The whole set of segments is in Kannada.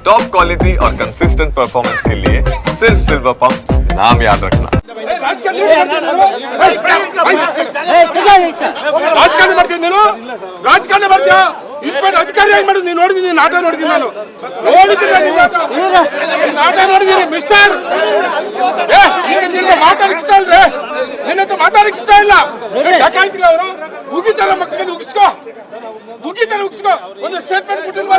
टॉप क्वालिटी और कंसिस्टेंट परफॉर्मेंस के लिए सिर्फ सिल्वर पंप नाम याद रखना ರಾಜಕಾರಣ ಮಾಡ್ತೀನಿ ನೀನು ರಾಜಕಾರಣ ಮಾಡ್ತೀಯ ಇನ್ಸ್ಪೆಕ್ಟರ್ ಅಧಿಕಾರಿ ಆಗಿ ಮಾಡಿದ್ ನೀನು ನೋಡಿದ್ದೀನಿ ನೀನು ಆಟ ನೋಡಿದ್ದೀನಿ ನಾನು ನೋಡಿದ್ದೀನಿ ನಾನು ನಿನ್ನ ಆಟ. ನಿನ್ನ ಆಟ ನೋಡಿದ್ದೀನಿ ಮಿಸ್ಟರ್ ಏ ನಿನ್ನ ನಿನ್ನ ಮಾತಾಡಕ್ ಇಷ್ಟ ಇಲ್ರಿ ನಿನ್ನ ಹತ್ರ ಮಾತಾಡಕ್ ಇಷ್ಟ ಇಲ್ಲ ಯಾಕಾಯ್ತಿಲ್ಲ ಅವರು ಉಗಿತಾರ ಮಕ್ಕಳಿಗೆ ಉಗಿಸ್ಕೋ ಉಗಿತಾರ ಉಗಿಸ್ಕೋ ಒಂದು ಸ್ಟೇಟ್ಮೆಂಟ್ ಕೊಟ್ಟಿಲ್ವಾ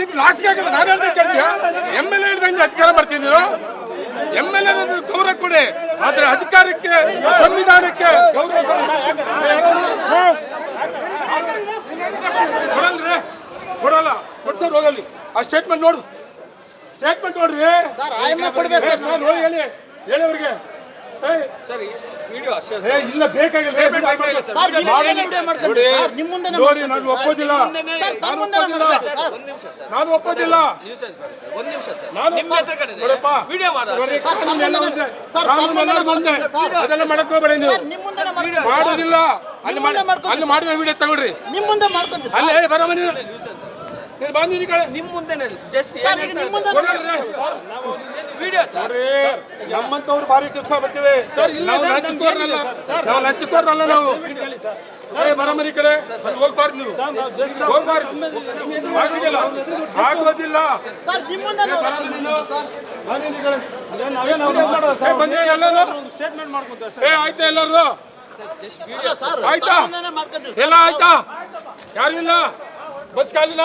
ನಮಗೆ ನಾಸಿಕೆ ಆಗಲ್ಲ ನಾನು ಹೇಳ್ದೆ ಕೇಳ್ತೀಯ? ಎಂ ಎಲ್ ಎ ಹೇಳ್ದಂಗೆ ಅಧಿಕಾರ ಮಾಡ್ತೀನಿ ನೀನು ಎಂ ಎಲ್ ಎ ಗೌರವ ಕೊಡಿ. ಆದ್ರೆ ಅಧಿಕಾರಕ್ಕೆ ಸಂವಿಧಾನಕ್ಕೆ ಗೌರವ ಕೊಡಲ್ರಿ? ಕೊಡಲ್ಲ. ಕೊಡ್ತಾರೆ ಹೋಗಲ್ಲಿ ಆ ಸ್ಟೇಟ್ಮೆಂಟ್ ನೋಡು. ಸ್ಟೇಟ್ಮೆಂಟ್ ನೋಡ್ರಿ. ನೋಡಿ ಹೇಳಿ. ಹೇಳಿ ಅವ್ರಿಗೆ. ಸರ್ ವಿಡಿಯೋ ಅಷ್ಟೇ ಏ, ಇಲ್ಲ ಬೇಕಾಗಿಲ್ಲ. ಸರ್. ಸರ್. ನಿಮ್ಮ ಮುಂದೆ ನೋಡಿ ನಾನು ಒಪ್ಪೋದಿಲ್ಲ ಸರ್ ತಮ್ಮ ಮುಂದೆ ಸರ್. ಒಂದ್ ನಿಮಿಷ ಸರ್. ನಾನು ಒಪ್ಪೋದಿಲ್ಲ ನ್ಯೂಸ್ ಸರ್. ಒಂದ್ ನಿಮಿಷ ಸರ್. ನಾನು ನಿಮ್ಮ ಎದುರುಗಡೆ ನೋಡಪ್ಪ. ವಿಡಿಯೋ ಮಾಡ ನೋಡಿ, ಸರ್, ತಮ್ಮ ಕಾನೂನೆಲ್ಲ ಮುಂದೆ- ಒಂದೇ. ಸರ್, ಕಾನೂನೆಲ್ಲ ತಮ್ಮ ಮುಂದೆ ಒಂದೇ. ಸರ್, ಅದೆಲ್ಲ ಮಾಡಕ್ ಹೋಗ್ಬೇಡಿ ನೀವು. ಸರ್ ನಿಮ್ಮ ಮುಂದೆ ಮಾಡ್ಕೊಂಡ್ರಿ ಮಾಡೋದಿಲ್ಲ. ಅಲ್ಲಿ ಮಾಡಿ ಅಲ್ಲಿ ಮಾಡಿದ ವಿಡಿಯೋ ತಗೊಳ್ರಿ. ನಿಮ್ಮ ಮುಂದೆ ಅಲ್ಲಿ ಏ, ಬರೋ ಮನೆ ನೀನು ಬಂದು ಈ ಕಡೆ. ಜಸ್ಟ್ ಸರ್ ನಿಮ್ಮ ಮುಂದೆ ವಿಡಿಯೋ ಸರ್. ನಮ್ಮಂತವ್ರು ಭಾರಿ ಕೆಲಸ ಬರ್ತೀವಿ ನಾವು ಇಲ್ಲ ನಾವು ಲಂಚಕೋರಲ್ಲ ನಾವು ಏ ಬರ ಕಡೆ. ಹೋಗ್ಬಾರ್ದು ನೀವು. ಹೋಗ್ಬಾರ್ದು. ಆಗೋದಿಲ್ಲ. ಆಗೋದಿಲ್ಲ ಸರ್ ಎಲ್ಲರೂ. ಏ ಆಯ್ತಾ ಎಲ್ಲರೂ? ಸರ್ ಆಯ್ತಾ? ಎಲ್ಲ ಆಯ್ತಾ? ಯಾರಿಲ್ಲ? ಬಸ್ ಕಾಲಿಲ್ಲ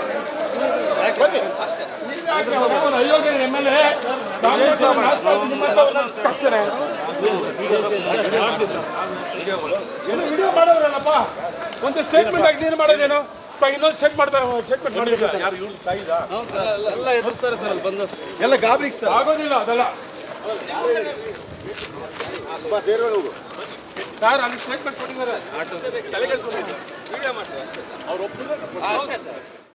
ಅಯೋಗ್ಯ ಎಂ ಎಲ್ ಎ ವಿಡಿಯೋ ಮಾಡೋರಲ್ಲಪ್ಪ ಒಂದು ಸ್ಟೇಟ್ಮೆಂಟ್ ಆಗಿ ನೀನು ಮಾಡೋದೇನು ಸೊ ಇನ್ನೊಂದು ಸ್ಟೇಟ್ ಮಾಡ್ತಾರೆ ಸ್ಟೇಟ್ಮೆಂಟ್ ಮಾಡಿದ್ರೆ ಎಲ್ಲ ಗಾಬರಿ ಆಗೋದಿಲ್ಲ ಅದೆಲ್ಲ ಸರ್ ಅಲ್ಲಿ ಸ್ಟೇಟ್ಮೆಂಟ್ ಕೊಟ್ಟಿದ್ದಾರೆ